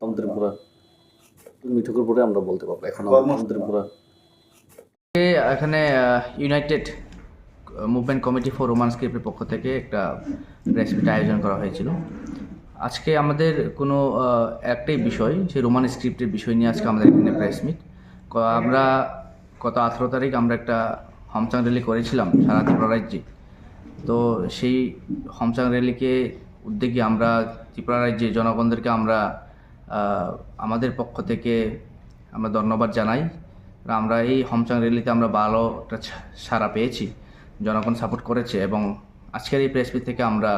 আমাদের পুরা মিঠুকের পরে আমরা বলতে পারব এখন আমাদের পুরা এখানে united movement committee for roman স্ক্রিপ্টের পক্ষ থেকে একটা প্রেস মিট আয়োজন করা হয়েছিল। আজকে আমাদের কোনো একটাই বিষয় সেই রোমান স্ক্রিপ্টের বিষয় নিয়ে আজকে আমাদের এখানে প্রেস মিট আমরা গত আঠেরো তারিখ আমরা একটা হমচাং র্যালি করেছিলাম সারা ত্রিপুরা রাজ্যে তো সেই হমচাং র্যালিকে উদ্যোগে আমরা ত্রিপুরা রাজ্যের জনগণদেরকে আমরা আমাদের পক্ষ থেকে আমরা ধন্যবাদ জানাই। আমরা এই হমচাং র্যালিতে আমরা ভালো একটা সাড়া পেয়েছি, জনগণ সাপোর্ট করেছে এবং আজকের এই প্রেস মিট থেকে আমরা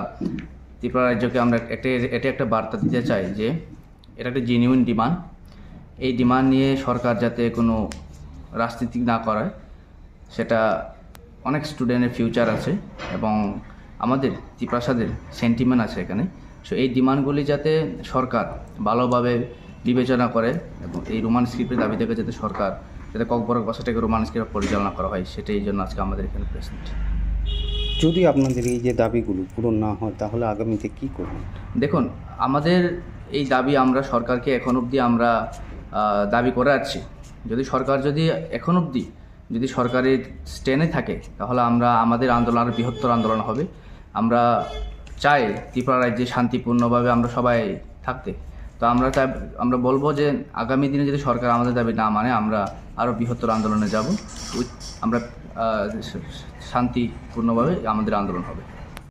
ত্রিপুরা রাজ্যকে আমরা একটা, এটা একটা বার্তা দিতে চাই যে এটা একটা জেনুইন ডিমান্ড এই ডিমান্ড নিয়ে সরকার যাতে কোনো রাজনীতি না করে, সেটা অনেক স্টুডেন্টের ফিউচার আছে এবং আমাদের ত্রিপ্রাসাদের সেন্টিমেন্ট আছে এখানে। সো এই ডিমান্ডগুলি যাতে সরকার ভালোভাবে বিবেচনা করে এবং এই রোমান স্ক্রিপ্টের দাবি থেকে যাতে সরকার যাতে ককবরক বাসাটাকে রোমান স্ক্রিপ্ট পরিচালনা করা হয় সেটাই জন্য আজকে আমাদের এখানে প্রেসেন্ট যদি আপনাদের এই যে দাবিগুলো পূরণ না হয় তাহলে আগামীতে কি করবেন? দেখুন আমাদের এই দাবি আমরা সরকারকে এখন অবধি আমরা দাবি করে আসছি। যদি সরকার যদি এখন অবধি যদি সরকারের স্টেনে থাকে তাহলে আমরা আমাদের আন্দোলন আরও বৃহত্তর আন্দোলন হবে। আমরা চাই ত্রিপুরা রাজ্যে শান্তিপূর্ণভাবে আমরা সবাই থাকতে। তো আমরা তাই আমরা বলব যে আগামী দিনে যদি সরকার আমাদের দাবি না মানে আমরা আরও বৃহত্তর আন্দোলনে যাব। আমরা শান্তিপূর্ণভাবে আমাদের আন্দোলন হবে।